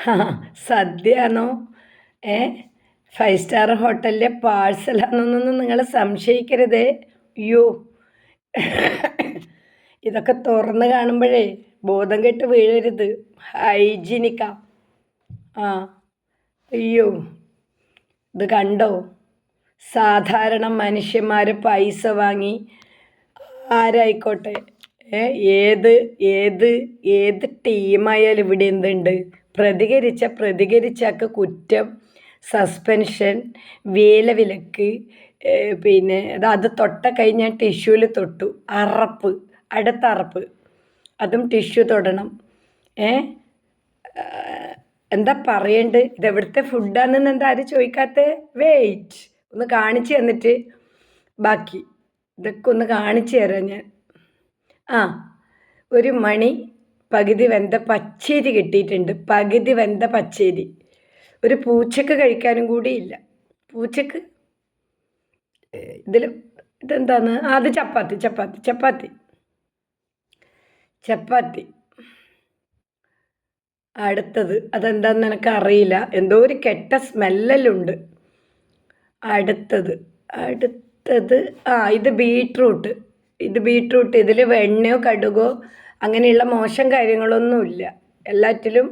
സദ്യയാണോ? ഏ? Five star ഹോട്ടലിലെ പാഴ്സലാണെന്നൊന്നും നിങ്ങൾ സംശയിക്കരുതേ. അയ്യോ. ഇതൊക്കെ തുറന്ന് കാണുമ്പോഴേ ബോധം കെട്ട് വീഴരുത്. ഹൈജീനിക്ക. ആ. അയ്യോ. ഇത് കണ്ടോ? സാധാരണ മനുഷ്യന്മാർ പൈസ വാങ്ങി ആരായിക്കോട്ടെ. ഏത് ഏത് ഏത് ടീമായാലും ഇവിടെ എന്തുണ്ട്? പ്രതികരിച്ച പ്രതികരിച്ചക്ക് കുറ്റം സസ്പെൻഷൻ വേലവിലക്ക് വിലക്ക് പിന്നെ അത് അത് തൊട്ട കഴിഞ്ഞാൽ ടിഷ്യൂവിൽ തൊട്ടു. അറപ്പ് അടുത്ത അറപ്പ്. അതും ടിഷ്യൂ തൊടണം. ഏ? എന്താ പറയണ്ട് ഇതെവിടുത്തെ ഫുഡാണെന്ന് എന്താ ആരും ചോദിക്കാത്ത? വെയിറ്റ് ഒന്ന് കാണിച്ചു തന്നിട്ട് ബാക്കി. ഇതൊക്കെ ഒന്ന് കാണിച്ചു തരാം ഞാൻ. ആ ഒരു മണി പകുതി വെന്ത പച്ചേരി കിട്ടിയിട്ടുണ്ട്. പകുതി വെന്ത പച്ചേരി. ഒരു പൂച്ചക്ക് കഴിക്കാനും കൂടിയില്ല പൂച്ചക്ക്? ഇതിൽ ഇതെന്താന്ന് അത് ചപ്പാത്തി ചപ്പാത്തി ചപ്പാത്തി. ചപ്പാത്തി. അടുത്തത് അതെന്താന്ന് എനിക്ക് അറിയില്ല എന്തോ ഒരു കെട്ട സ്മെല്ലുണ്ട് അടുത്തത് അടുത്തത് ആ ഇത് ബീട്രൂട്ട്. ഇത് ബീട്രൂട്ട്. ഇതിൽ വെണ്ണയോ കടുകോ അങ്ങനെയുള്ള മോശം കാര്യങ്ങളൊന്നുമില്ല. എല്ലാറ്റിലും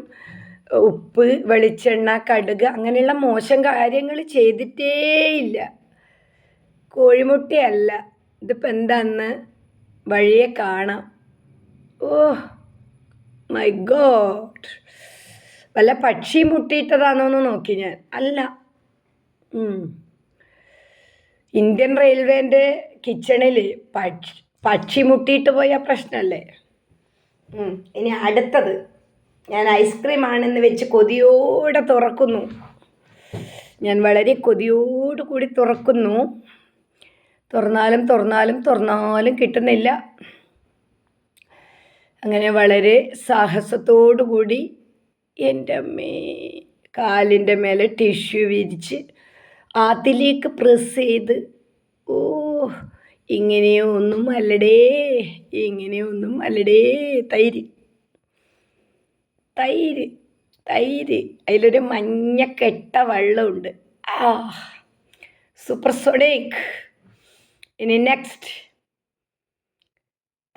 ഉപ്പ് വെളിച്ചെണ്ണ കടുക് അങ്ങനെയുള്ള മോശം കാര്യങ്ങൾ ചെയ്തിട്ടേയില്ല. കോഴിമുട്ടയല്ല. ഇതിപ്പോൾ എന്താന്ന്? വഴിയെ കാണാം. ഓ മൈ ഗോഡ് വല്ല പക്ഷി മുട്ടിയിട്ടതാണോ എന്ന് നോക്കി ഞാൻ. അല്ല. ഇന്ത്യൻ റെയിൽവേന്റെ കിച്ചണിൽ പക്ഷി പക്ഷി മുട്ടിയിട്ട് പോയ പ്രശ്നമല്ലേ. ഇനി അടുത്തത്. ഞാൻ ഐസ്ക്രീം ആണെന്ന് വെച്ച് കൊതിയോടെ തുറക്കുന്നു. ഞാൻ വളരെ കൊതിയോട് കൂടി തുറക്കുന്നു. തുറന്നാലും തുറന്നാലും തുറന്നാലും കിട്ടുന്നില്ല. അങ്ങനെ വളരെ സാഹസത്തോടു കൂടി എന്റെ അമ്മേ കാലിന്റെ മേലെ ടിഷ്യൂ വിരിച്ച് അതിലേക്ക് പ്രസ് ചെയ്ത് ഓ ഇങ്ങനെയൊന്നും അല്ലടേ ഇങ്ങനെയൊന്നും അല്ലടേ തൈര്. തൈര് തൈര്. അതിലൊരു മഞ്ഞ കെട്ട വെള്ളമുണ്ട്. ആ സൂപ്പർ സോഡേക്ക് ഇനി നെക്സ്റ്റ്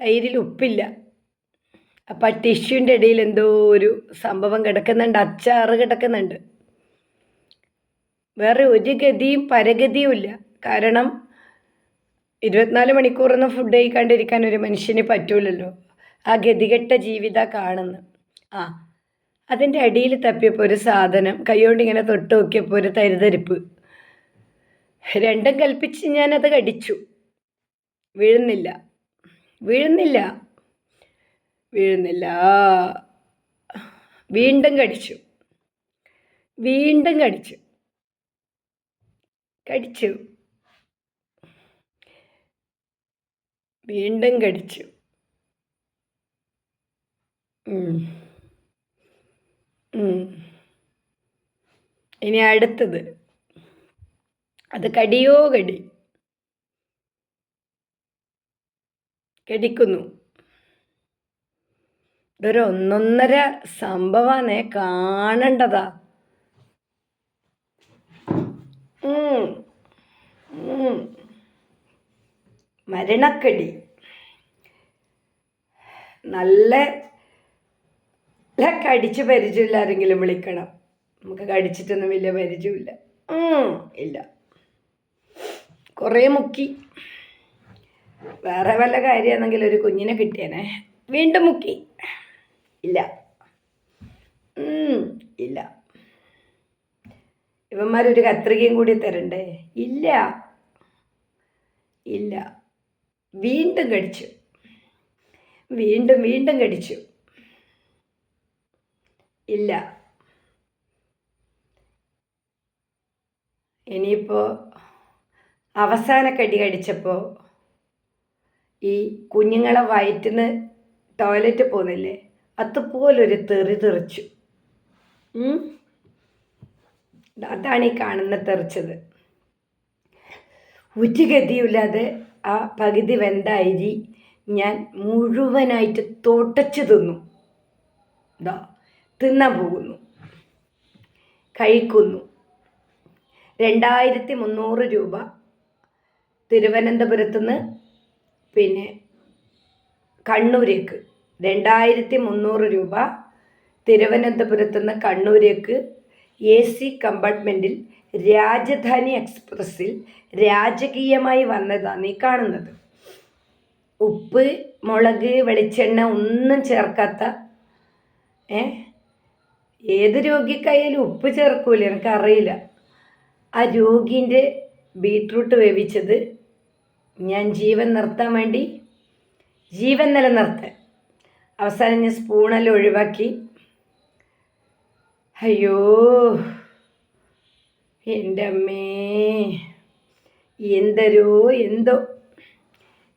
തൈരിൽ ഉപ്പില്ല. അപ്പം ആ ടിഷ്യൂന്റെ ഇടയിൽ എന്തോ ഒരു സംഭവം കിടക്കുന്നുണ്ട്. അച്ചാറ് കിടക്കുന്നുണ്ട്. വേറെ ഒരു ഗതിയും പരഗതിയും ഇല്ല. കാരണം ഇരുപത്തിനാല് മണിക്കൂറൊന്നും ഫുഡ് കഴിക്കാണ്ടിരിക്കാൻ ഒരു മനുഷ്യന് പറ്റൂലല്ലോ. ആ ഗതികെട്ട ജീവിത കാണുന്നു ആ അതിന്റെ അടിയിൽ തപ്പിയപ്പോൾ ഒരു സാധനം കൈകൊണ്ട് ഇങ്ങനെ തൊട്ട് നോക്കിയപ്പോൾ ഒരു തരിതരിപ്പ്. രണ്ടും കൽപ്പിച്ച് ഞാനത് കടിച്ചു. വീഴുന്നില്ല. വീഴുന്നില്ല. വീഴുന്നില്ല. വീണ്ടും കടിച്ചു. വീണ്ടും കടിച്ചു. കടിച്ചു. വീണ്ടും കടിച്ചു. ഇനി അടുത്തത് അത് കടിയോ കടി കടിക്കുന്നു ഇതൊരു ഒന്നൊന്നര സംഭവമാണ് കാണേണ്ടതാ ഉം. ഉം. മരണക്കടി. നല്ല കടിച്ച് പരിചയമില്ല ആരെങ്കിലും വിളിക്കണം. നമുക്ക് കടിച്ചിട്ടൊന്നും വലിയ പരിചയമില്ല. ഇല്ല. കുറേ മുക്കി. വേറെ വല്ല കാര്യമാണെങ്കിൽ ഒരു കുഞ്ഞിനെ കിട്ടിയേനെ. വീണ്ടും മുക്കി. ഇല്ല. ഇല്ല. ഇവന്മാരൊരു കത്രികയും കൂടി തരണ്ടേ? ഇല്ല. ഇല്ല. വീണ്ടും കടിച്ചു. വീണ്ടും വീണ്ടും കടിച്ചു. ഇല്ല. ഇനിയിപ്പോൾ അവസാന കടി കടിച്ചപ്പോൾ ഈ കുഞ്ഞുങ്ങളെ വയറ്റിന്ന് ടോയ്ലറ്റ് പോകുന്നില്ലേ അതുപോലൊരു തെറി തെറിച്ചു. അതാണ് ഈ കാണുന്ന തെറിച്ചത്. ഒരു ഗതിയുമില്ലാതെ ആ പകുതി വെന്ത അരി ഞാൻ മുഴുവനായിട്ട് തോട്ടച്ച് തിന്നു. ഇതാ തിന്നാൻ പോകുന്നു. കഴിക്കുന്നു. രണ്ടായിരത്തി മുന്നൂറ് രൂപ തിരുവനന്തപുരത്ത് നിന്ന് പിന്നെ കണ്ണൂരേക്ക്. രണ്ടായിരത്തി മുന്നൂറ് രൂപ തിരുവനന്തപുരത്ത് നിന്ന് കണ്ണൂരേക്ക് എ സി കമ്പാർട്ട്മെന്റിൽ രാജധാനി എക്സ്പ്രസ്സിൽ രാജകീയമായി വന്നതാണ് ഈ കാണുന്നത്. ഉപ്പ് മുളക് വെളിച്ചെണ്ണ ഒന്നും ചേർക്കാത്ത ഏ? ഏത് രോഗിക്കായാലും ഉപ്പ് ചേർക്കൂല എനിക്കറിയില്ല. ആ രോഗീന്റെ ബീട്രൂട്ട് വേവിച്ചത് ഞാൻ ജീവൻ നിർത്താൻ വേണ്ടി ജീവൻ നിലനിർത്താൻ. അവസാനം ഞാൻ സ്പൂണെല്ലാം ഒഴിവാക്കി. അയ്യോ. എന്റെ അമ്മേ എന്തരോ എന്തോ?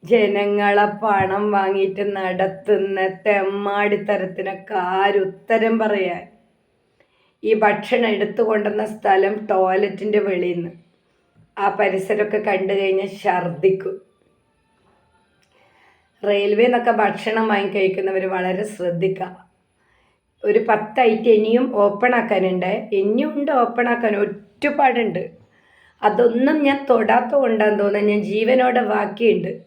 ജനങ്ങളെ പണം വാങ്ങിയിട്ട് നടത്തുന്ന തെമ്മാടിത്തരത്തിനൊക്കെ ആരുത്തരം പറയാൻ? ഈ ഭക്ഷണം എടുത്തു കൊണ്ടുവന്ന സ്ഥലം ടോയ്ലറ്റിന്റെ വെളിയിൽ നിന്ന് ആ പരിസരമൊക്കെ കണ്ടു കഴിഞ്ഞാൽ ഛർദിക്കും റെയിൽവേ ഭക്ഷണം വാങ്ങി കഴിക്കുന്നവർ വളരെ ശ്രദ്ധിക്കുക ഒരു പത്ത് ഐറ്റം ഇനിയും ഓപ്പൺ ആക്കാനുണ്ട്. ഇനിയും ഉണ്ട് ഓപ്പൺ ആക്കാൻ ഒരുപാടുണ്ട്. അതൊന്നും ഞാൻ തൊടാത്ത കൊണ്ടാന്ന് തോന്നുന്നത് ഞാൻ ജീവനോടെ ബാക്കിയുണ്ട്.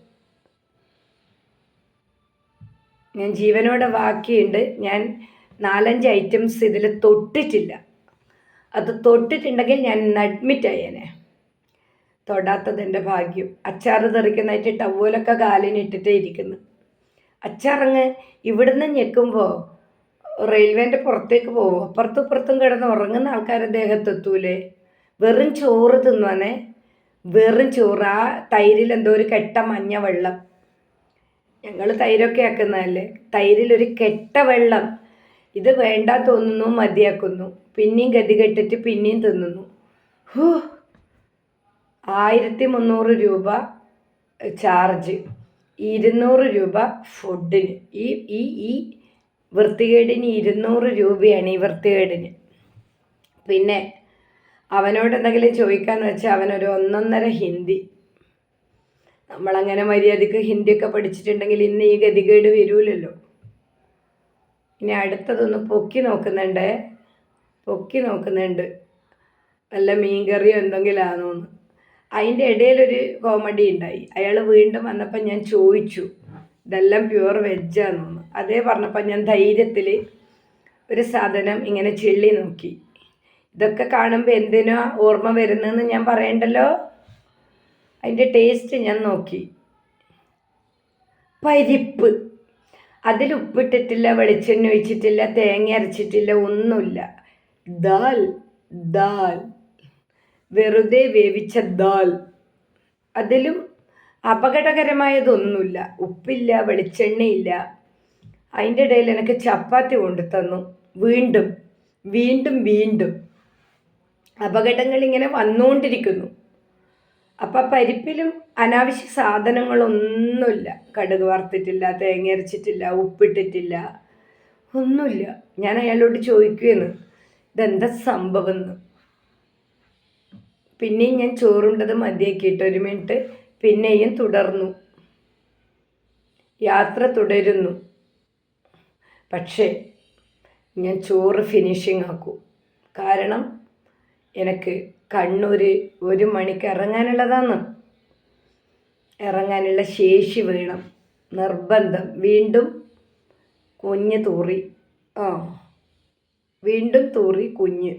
ഞാൻ ജീവനോടെ ബാക്കിയുണ്ട്. ഞാൻ നാലഞ്ച് ഐറ്റംസ് ഇതിൽ തൊട്ടിട്ടില്ല. അത് തൊട്ടിട്ടുണ്ടെങ്കിൽ ഞാൻ അഡ്മിറ്റ് ആയേനെ. തൊടാത്തത് എന്റെ ഭാഗ്യം. അച്ചാർ തെറിക്കുന്നതായിട്ട് ടവലൊക്കെ കാലിനിട്ടിട്ടേ ഇരിക്കുന്നു. അച്ചാറങ്ങ് ഇവിടുന്ന് ഞെക്കുമ്പോൾ റെയിൽവേന്റെ പുറത്തേക്ക് പോകും അപ്പുറത്തും ഇപ്പുറത്തും കിടന്ന് ഉറങ്ങുന്ന ആൾക്കാരെ ദേഹത്തെത്തൂലേ വെറും ചോറ് തിന്നുവാനേ വെറും ചോറ്. ആ തൈരിൽ എന്തോ ഒരു കെട്ട മഞ്ഞ വെള്ളം. ഞങ്ങൾ തൈരൊക്കെ ആക്കുന്നതല്ലേ? തൈരിലൊരു കെട്ട വെള്ളം. ഇത് വേണ്ട തോന്നുന്നു മതിയാക്കുന്നു. പിന്നെയും ഗതി കെട്ടിട്ട് പിന്നെയും തിന്നുന്നു. ഹൂ. ആയിരത്തി മുന്നൂറ് രൂപ ചാർജ്. ഇരുന്നൂറ് രൂപ ഫുഡിന്. ഈ ഈ ഈ വൃത്തികേടിന് ഇരുന്നൂറ് രൂപയാണ് ഈ വൃത്തികേടിന്. പിന്നെ അവനോട് എന്തെങ്കിലും ചോദിക്കാന്ന് വെച്ചാൽ അവനൊരു ഒന്നൊന്നര ഹിന്ദി. നമ്മളങ്ങനെ മര്യാദയ്ക്ക് ഹിന്ദിയൊക്കെ പഠിച്ചിട്ടുണ്ടെങ്കിൽ ഇന്ന് ഈ ഗതികേട് വരൂലല്ലോ. ഇനി അടുത്തതൊന്ന് പൊക്കി നോക്കുന്നുണ്ട്. പൊക്കി നോക്കുന്നുണ്ട്. വല്ല മീൻകറിയോ എന്തെങ്കിലും ആണോന്ന് അതിന്റെ ഇടയിലൊരു കോമഡി ഉണ്ടായി. അയാൾ വീണ്ടും വന്നപ്പോൾ ഞാൻ ചോദിച്ചു ഇതെല്ലാം പ്യുവർ വെജാണെന്ന് അതേ പറഞ്ഞപ്പോൾ ഞാൻ ധൈര്യത്തിൽ ഒരു സാധനം ഇങ്ങനെ ചെള്ളി നോക്കി. ഇതൊക്കെ കാണുമ്പോൾ എന്തിനാ ഓർമ്മ വരുന്നതെന്ന് ഞാൻ പറയണ്ടല്ലോ? അതിന്റെ ടേസ്റ്റ് ഞാൻ നോക്കി. പരിപ്പ്. അതിൽ ഉപ്പിട്ടിട്ടില്ല വെളിച്ചെണ്ണ ഒഴിച്ചിട്ടില്ല തേങ്ങ അരച്ചിട്ടില്ല ഒന്നുമില്ല. ദാൽ ദാൽ. വെറുതെ വേവിച്ച ദാൽ. അതിലും അപകടകരമായതൊന്നുമില്ല. ഉപ്പില്ല വെളിച്ചെണ്ണയില്ല. അതിന്റെ ഇടയിൽ എനിക്ക് ചപ്പാത്തി കൊണ്ടു തന്നു. വീണ്ടും വീണ്ടും വീണ്ടും. അപകടങ്ങൾ ഇങ്ങനെ വന്നുകൊണ്ടിരിക്കുന്നു. അപ്പം പരിപ്പിലും അനാവശ്യ സാധനങ്ങളൊന്നുമില്ല. കടുക് വറുത്തിട്ടില്ല തേങ്ങ അരച്ചിട്ടില്ല ഉപ്പിട്ടിട്ടില്ല. ഒന്നുമില്ല. ഞാൻ അയാളോട് ചോദിക്കുകയെന്ന് ഇതെന്താ സംഭവം എന്ന് പിന്നെയും ഞാൻ ചോറുണ്ടത് മതിയാക്കിയിട്ട് ഒരു മിനിറ്റ്. പിന്നെയും തുടർന്നു. യാത്ര തുടരുന്നു. പക്ഷേ ഞാൻ ചോറ് ഫിനിഷിങ് ആക്കും. കാരണം എനിക്ക് കണ്ണൂർ ഒരു മണിക്ക് ഇറങ്ങാനുള്ളതാണ്. ഇറങ്ങാനുള്ള ശേഷി വേണം. നിർബന്ധം. വീണ്ടും കുഞ്ഞ് തൂറി. ആ വീണ്ടും തൂറി കുഞ്ഞ്.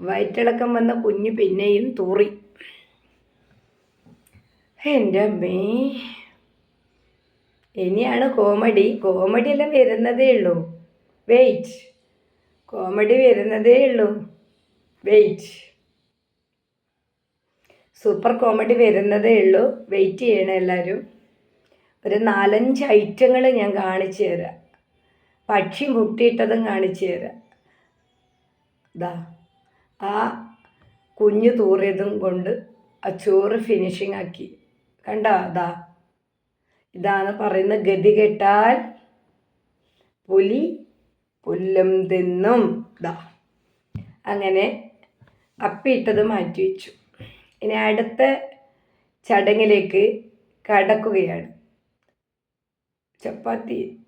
വയറ്റിളക്കം വന്ന കുഞ്ഞ് പിന്നെയും തൂറി. എന്റെ അമ്മേ. ഇനിയാണ് കോമഡി കോമഡി എല്ലാം വരുന്നതേ ഉള്ളൂ. വെയിറ്റ് കോമഡി വരുന്നതേ ഉള്ളൂ. വെയിറ്റ് സൂപ്പർ കോമഡി വരുന്നതേ ഉള്ളൂ. വെയിറ്റ് ചെയ്യണം എല്ലാവരും ഒരു നാലഞ്ച് ഐറ്റങ്ങൾ ഞാൻ കാണിച്ചു തരാം. പക്ഷി മുട്ടിയിട്ടതും കാണിച്ചു തരാം. ഇതാ ആ കുഞ്ഞു തൂറിയതും കൊണ്ട് ആ ചോറ് ഫിനിഷിംഗ് ആക്കി. കണ്ടോ? അതാ ഇതാണ് പറയുന്ന ഗതി കേട്ടാൽ പുലി പുല്ലും തിന്നും. ഇതാ അങ്ങനെ അപ്പിയിട്ടത് മാറ്റി വെച്ചു. ഇനി അടുത്ത ചടങ്ങിലേക്ക് കടക്കുകയാണ്. ചപ്പാത്തി.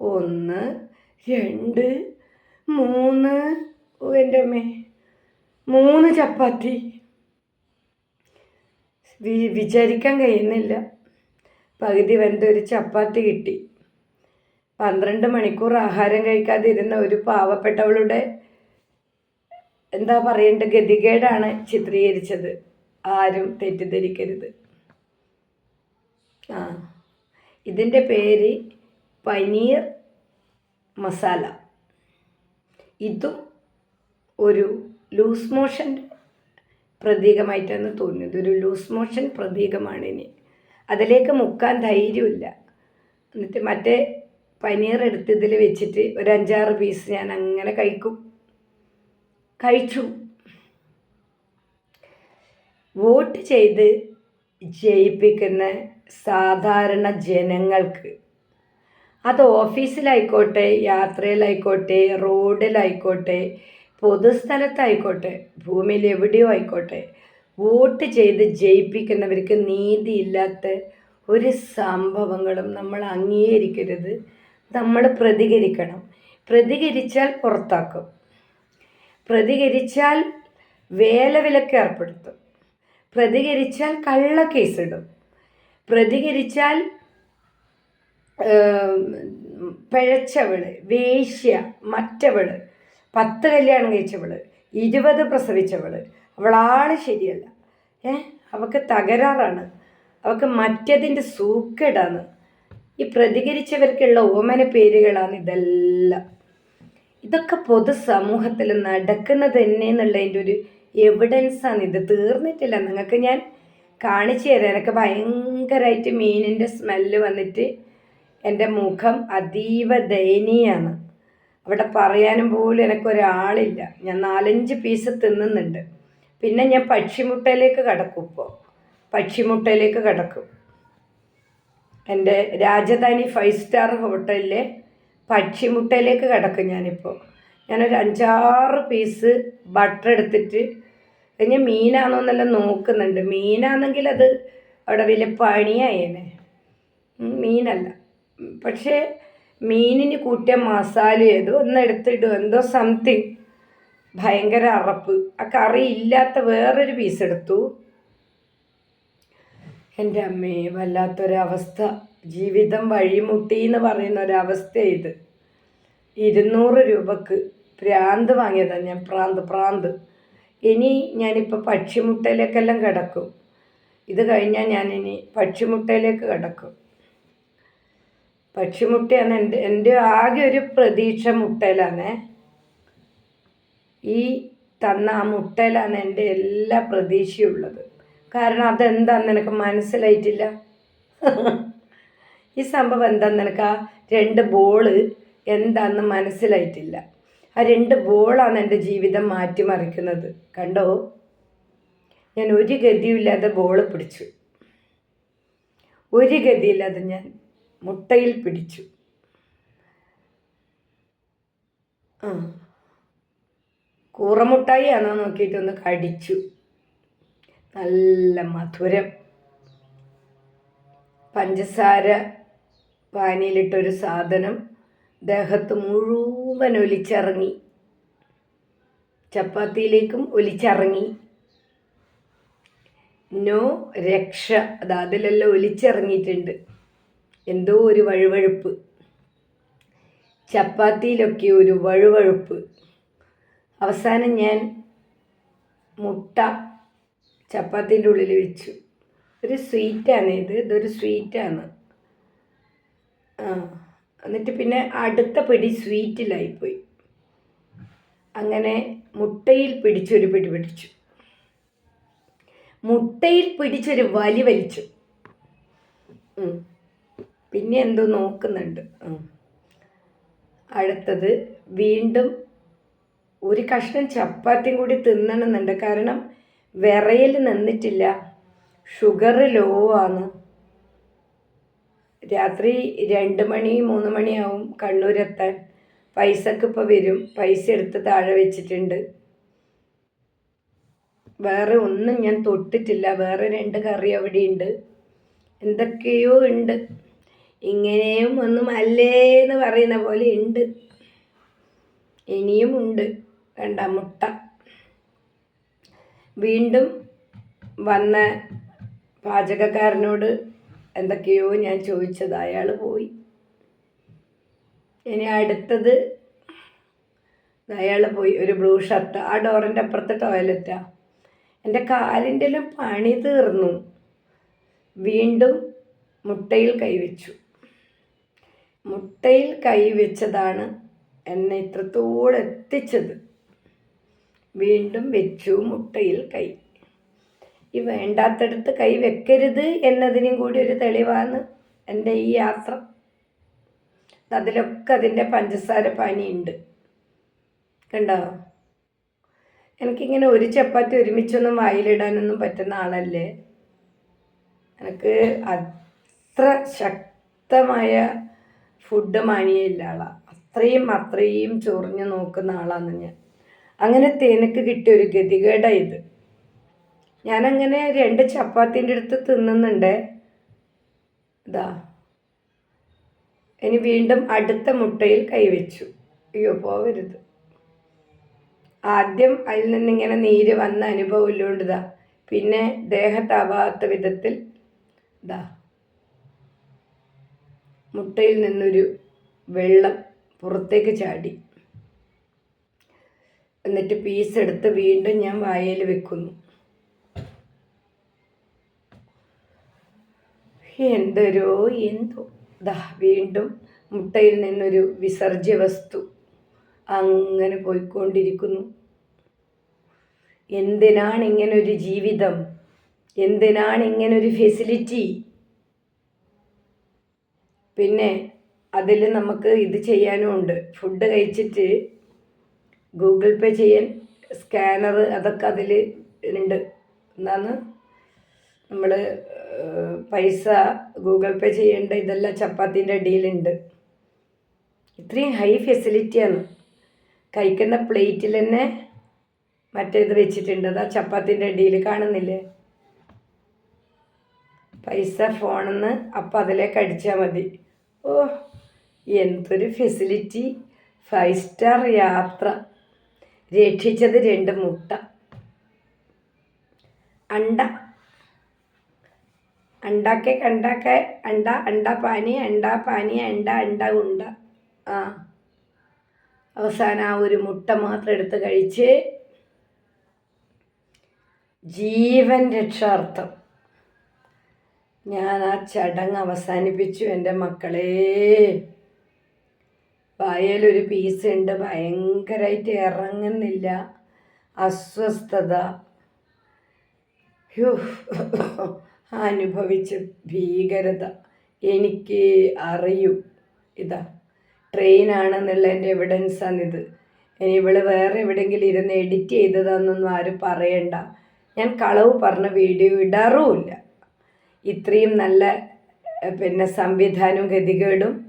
ഒന്ന് രണ്ട് മൂന്ന്. ഓ എന്റെ അമ്മേ. മൂന്ന് ചപ്പാത്തി. വിചാരിക്കാൻ കഴിയുന്നില്ല. പകുതി വെന്ത ഒരു ചപ്പാത്തി കിട്ടി. പന്ത്രണ്ട് മണിക്കൂർ ആഹാരം കഴിക്കാതിരുന്ന ഒരു പാവപ്പെട്ടവളുടെ എന്താ പറയേണ്ട ഗതികേടാണ് ചിത്രീകരിച്ചത്. ആരും തെറ്റിദ്ധരിക്കരുത്. ആ ഇതിന്റെ പേര് പനീർ മസാല. ഇതും ഒരു ലൂസ് മോഷൻ പ്രതീകമായിട്ടാണ് തോന്നിയത്. ഒരു ലൂസ് മോഷൻ പ്രതീകമാണ് ഇനി അതിലേക്ക് മുക്കാൻ ധൈര്യമില്ല. എന്നിട്ട് മറ്റേ പനീർ എടുത്ത് ഇതിൽ വെച്ചിട്ട് ഒരു അഞ്ചാറ് പീസ് ഞാൻ അങ്ങനെ കഴിക്കും. കഴിച്ചു. വോട്ട് ചെയ്ത് ജയിപ്പിക്കുന്ന സാധാരണ ജനങ്ങൾക്ക് അത് ഓഫീസിലായിക്കോട്ടെ യാത്രയിലായിക്കോട്ടെ റോഡിലായിക്കോട്ടെ പൊതുസ്ഥലത്തായിക്കോട്ടെ ഭൂമിയിൽ എവിടെയോ ആയിക്കോട്ടെ വോട്ട് ചെയ്ത് ജയിപ്പിക്കുന്നവർക്ക് നീതിയില്ലാത്ത ഒരു സംഭവങ്ങളും നമ്മൾ അംഗീകരിക്കരുത്. നമ്മൾ പ്രതികരിക്കണം. പ്രതികരിച്ചാൽ പുറത്താക്കും. പ്രതികരിച്ചാൽ വേലവിലക്ക് ഏർപ്പെടുത്തും. പ്രതികരിച്ചാൽ കള്ളക്കേസിടും. പ്രതികരിച്ചാൽ ഏം, പിഴച്ചവൾ വേശ്യ മറ്റവൾ പത്ത് കല്യാണം കഴിച്ചവൾ ഇരുപത് പ്രസവിച്ചവൾ അവളാൾ ശരിയല്ല. ഏ? അവൾക്ക് തകരാറാണ്. അവൾക്ക് മറ്റതിന്റെ സൂക്കേടാണ്. ഈ പ്രതികരിച്ചവർക്കുള്ള ഓമന പേരുകളാണ് ഇതെല്ലാം. ഇതൊക്കെ പൊതുസമൂഹത്തിൽ നടക്കുന്നത് തന്നെ എന്നുള്ളതിന്റെ ഒരു എവിഡൻസാണ് ഇത്. തീർന്നിട്ടില്ല. നിങ്ങൾക്ക് ഞാൻ കാണിച്ചു തരാം. എനിക്ക് ഭയങ്കരമായിട്ട് മീനിന്റെ സ്മെല്ല് വന്നിട്ട് എന്റെ മുഖം അതീവ ദയനീയമാണ് അവിടെ പറയാനും പോലും എനിക്കൊരാളില്ല. ഞാൻ നാലഞ്ച് പീസ് തിന്നുന്നുണ്ട്. പിന്നെ ഞാൻ പക്ഷിമുട്ടയിലേക്ക് കടക്കും ഇപ്പോൾ പക്ഷിമുട്ടയിലേക്ക് കടക്കും. എന്റെ രാജധാനി ഫൈവ് സ്റ്റാർ ഹോട്ടലിലെ പക്ഷിമുട്ടയിലേക്ക് കിടക്കും ഞാനിപ്പോൾ ഞാനൊരു അഞ്ചാറ് പീസ് ബട്ടർ എടുത്തിട്ട് ഞാൻ മീനാണോ എന്നെല്ലാം നോക്കുന്നുണ്ട്. മീനാണെങ്കിൽ അത് അവിടെ വലിയ പണിയായേനെ. മീനല്ല. പക്ഷേ മീനിന് കൂട്ടിയ മസാല ഏതോ ഒന്ന് എടുത്തിടും. എന്തോ സംതിങ്. ഭയങ്കര അറപ്പ്. ആ കറി ഇല്ലാത്ത വേറൊരു പീസ് എടുത്തു. എന്റെ അമ്മേ വല്ലാത്തൊരവസ്ഥ. ജീവിതം വഴിമുട്ടി എന്ന് പറയുന്ന ഒരവസ്ഥ ഇത്. ഇരുന്നൂറ് രൂപക്ക് പ്രാന്ത് വാങ്ങിയതാണ് ഞാൻ പ്രാന്ത് പ്രാന്ത്. ഇനി ഞാനിപ്പോൾ പക്ഷിമുട്ടയിലേക്കെല്ലാം കിടക്കും. ഇത് കഴിഞ്ഞാൽ ഞാനിനി പക്ഷിമുട്ടയിലേക്ക് കിടക്കും. പക്ഷിമുട്ടയാണ് എന്റെ എന്റെ ആകെ ഒരു പ്രതീക്ഷ മുട്ടയിലാണേ ഈ തന്ന ആ മുട്ടയിലാണ് എന്റെ എല്ലാ പ്രതീക്ഷയുള്ളത്. കാരണം അതെന്താന്ന് എനിക്ക് മനസ്സിലായിട്ടില്ല? ഈ സംഭവം എന്താന്ന് എനിക്ക് ആ രണ്ട് ബോൾ എന്താന്ന് മനസ്സിലായിട്ടില്ല. ആ രണ്ട് ബോളാണ് എന്റെ ജീവിതം മാറ്റിമറിക്കുന്നത്. കണ്ടോ? ഞാൻ ഒരു ഗതിയില്ലാതെ ബോൾ പിടിച്ചു. ഒരു ഗതിയില്ലാതെ ഞാൻ മുട്ടയിൽ പിടിച്ചു. ആ. കൂറമുട്ടായി ആണോ നോക്കിയിട്ടൊന്ന് കടിച്ചു. നല്ല മധുരം. പഞ്ചസാര പാനിയിലിട്ടൊരു സാധനം ദേഹത്ത് മുഴുവൻ ഒലിച്ചിറങ്ങി. ചപ്പാത്തിയിലേക്കും ഒലിച്ചിറങ്ങി. നോ രക്ഷ. അത് അതിലെല്ലാം ഒലിച്ചിറങ്ങിയിട്ടുണ്ട്. എന്തോ ഒരു വഴുവഴുപ്പ്. ചപ്പാത്തിയിലൊക്കെ ഒരു വഴുവഴുപ്പ്. അവസാനം ഞാൻ മുട്ട ചപ്പാത്തിന്റെ ഉള്ളിൽ വെച്ചു. ഒരു സ്വീറ്റാണ് ഇത്. ഇതൊരു സ്വീറ്റാണ്. ആ എന്നിട്ട് പിന്നെ അടുത്ത പിടി സ്വീറ്റിലായിപ്പോയി അങ്ങനെ മുട്ടയിൽ പിടിച്ചൊരു പിടി പിടിച്ചു. മുട്ടയിൽ പിടിച്ചൊരു വലി വലിച്ചു. പിന്നെ എന്തോ നോക്കുന്നുണ്ട്. അടുത്തത് വീണ്ടും ഒരു കഷ്ണം ചപ്പാത്തിയും കൂടി തിന്നണമെന്നുണ്ട്. കാരണം വിറയിൽ നിന്നിട്ടില്ല. ഷുഗർ ലോ ആണ്. രാത്രി രണ്ട് മണി മൂന്ന് മണിയാവും കണ്ണൂരെത്താൻ പൈസക്ക് ഇപ്പോൾ വരും. പൈസ എടുത്ത് താഴെ വെച്ചിട്ടുണ്ട്. വേറെ ഒന്നും ഞാൻ തൊട്ടിട്ടില്ല. വേറെ രണ്ട് കറി അവിടെയുണ്ട്. എന്തൊക്കെയോ ഉണ്ട്. ഇങ്ങനെയും ഒന്നും അല്ലേ എന്ന് പറയുന്ന പോലെ ഉണ്ട്. ഇനിയും ഉണ്ട്. വേണ്ട മുട്ട. വീണ്ടും വന്ന പാചകക്കാരനോട് എന്തൊക്കെയോ ഞാൻ ചോദിച്ചത്. അയാൾ പോയി. ഇനി അടുത്തത് അയാൾ പോയി. ഒരു ബ്ലൂ ഷർട്ട്. ആ ഡോറിന്റെ അപ്പുറത്ത് ടോയ്ലറ്റാ. എന്റെ കാലിന്റെ എല്ലാം പണി തീർന്നു. വീണ്ടും മുട്ടയിൽ കൈവച്ചു. മുട്ടയിൽ കൈവച്ചതാണ് എന്നെ ഇത്രത്തോളം എത്തിച്ചത്. വീണ്ടും വെച്ചു മുട്ടയിൽ കൈ. ഈ വേണ്ടാത്തടത്ത് കൈ വെക്കരുത് എന്നതിനും കൂടി ഒരു തെളിവാണ് എന്റെ ഈ യാത്ര. അതിലൊക്കെ അതിന്റെ പഞ്ചസാര പനിയുണ്ട്. കണ്ടോ? എനിക്കിങ്ങനെ ഒരു ചപ്പാത്തി ഒരുമിച്ചൊന്നും വായിലിടാനൊന്നും പറ്റുന്ന ആളല്ലേ? എനിക്ക് അത്ര ശക്തമായ ഫുഡ് മാനിയയില്ല ആളാണ് അത്രയും അത്രയും ചൊറിഞ്ഞു നോക്കുന്ന ആളാണ് ഞാൻ. അങ്ങനത്തെ തേനക്ക് കിട്ടിയ ഒരു ഗതികേടാണ് ഇത്. ഞാനങ്ങനെ രണ്ട് ചപ്പാത്തിന്റെ അടുത്ത് തിന്നുന്നുണ്ട്. ഇതാ ഇനി വീണ്ടും അടുത്ത മുട്ടയിൽ കൈവച്ചു. അയ്യോ പോവരുത്. ആദ്യം അതിൽ നിന്നിങ്ങനെ നീര് വന്ന അനുഭവം ഇല്ലോണ്ടിതാ പിന്നെ ദേഹത്താവാത്ത വിധത്തിൽ ഇതാ മുട്ടയിൽ നിന്നൊരു വെള്ളം പുറത്തേക്ക് ചാടി. എന്നിട്ട് പീസ് എടുത്ത് വീണ്ടും ഞാൻ വായയിൽ വെക്കുന്നു. എന്തൊരോ എന്തോ. ദാ വീണ്ടും മുട്ടയിൽ നിന്നൊരു വിസർജ്യ വസ്തു അങ്ങനെ പോയിക്കൊണ്ടിരിക്കുന്നു. എന്തിനാണ് ഇങ്ങനൊരു ജീവിതം? എന്തിനാണ് ഇങ്ങനൊരു ഫെസിലിറ്റി പിന്നെ അതിൽ നമുക്ക് ഇത് ചെയ്യാനും ഉണ്ട് ഫുഡ് കഴിച്ചിട്ട് ഗൂഗിൾ പേ ചെയ്യാൻ സ്കാനർ അതൊക്കെ അതിൽ ഉണ്ട്. എന്നാന്ന് നമ്മൾ പൈസ ഗൂഗിൾ പേ ചെയ്യേണ്ട ഇതെല്ലാം ചപ്പാത്തിന്റെ അടിയിലുണ്ട് ഇത്രയും ഹൈ ഫെസിലിറ്റിയാണ് കഴിക്കുന്ന പ്ലേറ്റിൽ തന്നെ മറ്റേത് വെച്ചിട്ടുണ്ട്. അതാ ചപ്പാത്തിന്റെ അടിയിൽ കാണുന്നില്ലേ? പൈസ ഫോണിൽ നിന്ന് അപ്പം അതിലേക്ക് അടിച്ചാൽ മതി. ഓ എന്തൊരു ഫെസിലിറ്റി. ഫൈവ് സ്റ്റാർ യാത്ര. രക്ഷിച്ചത് രണ്ട് മുട്ട. അണ്ട. അണ്ടാക്കെ കണ്ടാക്കെ അണ്ട അണ്ട പാനി അണ്ട പാനി അണ്ട അണ്ട ഉണ്ട. ആ. അവസാനം ആ ഒരു മുട്ട മാത്രം എടുത്ത് കഴിച്ച് ജീവൻ രക്ഷാർത്ഥം. ഞാൻ ആ ചടങ്ങ് അവസാനിപ്പിച്ചു എന്റെ മക്കളെ. വായലൊരു പീസ് ഉണ്ട്. ഭയങ്കരമായിട്ട് ഇറങ്ങുന്നില്ല. അസ്വസ്ഥത. അനുഭവിച്ച ഭീകരത. എനിക്ക് അറിയൂ. ഇതാ. ട്രെയിനാണെന്നുള്ളതിന്റെ എവിഡൻസാണിത് ഇനി ഇവൾ വേറെ എവിടെയെങ്കിലും ഇരുന്ന് എഡിറ്റ് ചെയ്തതാണെന്നൊന്നും ആരും പറയണ്ട. ഞാൻ കളവ് പറഞ്ഞ വീഡിയോ ഇടാറുമില്ല. ഇത്രയും നല്ല പിന്നെ സംവിധാനവും ഗതികേടും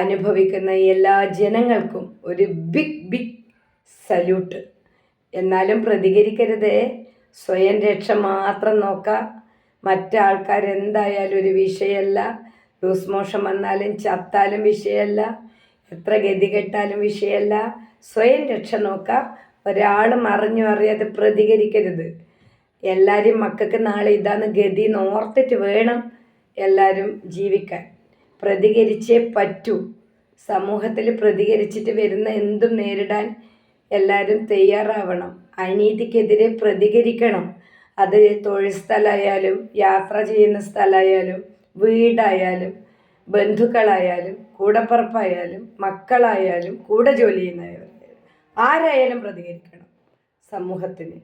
അനുഭവിക്കുന്ന എല്ലാ ജനങ്ങൾക്കും ഒരു ബിഗ് ബിഗ് സല്യൂട്ട് എന്നാലും പ്രതികരിക്കരുതേ. സ്വയം രക്ഷ മാത്രം നോക്കുക മറ്റാൾക്കാരെന്തായാലും ഒരു വിഷയമല്ല ലൂസ് മോഷം വന്നാലും ചത്താലും വിഷയമല്ല എത്ര ഗതികെട്ടാലും വിഷയമല്ല സ്വയം രക്ഷ നോക്കുക ഒരാളും അറിഞ്ഞു അറിയാതെ പ്രതികരിക്കരുത്. എല്ലാവരും മക്കൾക്ക് നാളെ ഇതാണ് ഗതി നോർത്തിട്ട് വേണം എല്ലാവരും ജീവിക്കാൻ. പ്രതികരിച്ചേ പറ്റൂ. സമൂഹത്തിൽ പ്രതികരിച്ചിട്ട് വരുന്ന എന്തും നേരിടാൻ എല്ലാവരും തയ്യാറാവണം. അനീതിക്കെതിരെ പ്രതികരിക്കണം. അത് തൊഴിൽ സ്ഥലമായാലും യാത്ര ചെയ്യുന്ന സ്ഥലമായാലും വീടായാലും ബന്ധുക്കളായാലും കൂടപ്പറപ്പായാലും മക്കളായാലും കൂടെ ജോലി ചെയ്യുന്നവരായാലും ആരായാലും പ്രതികരിക്കണം സമൂഹത്തിന്.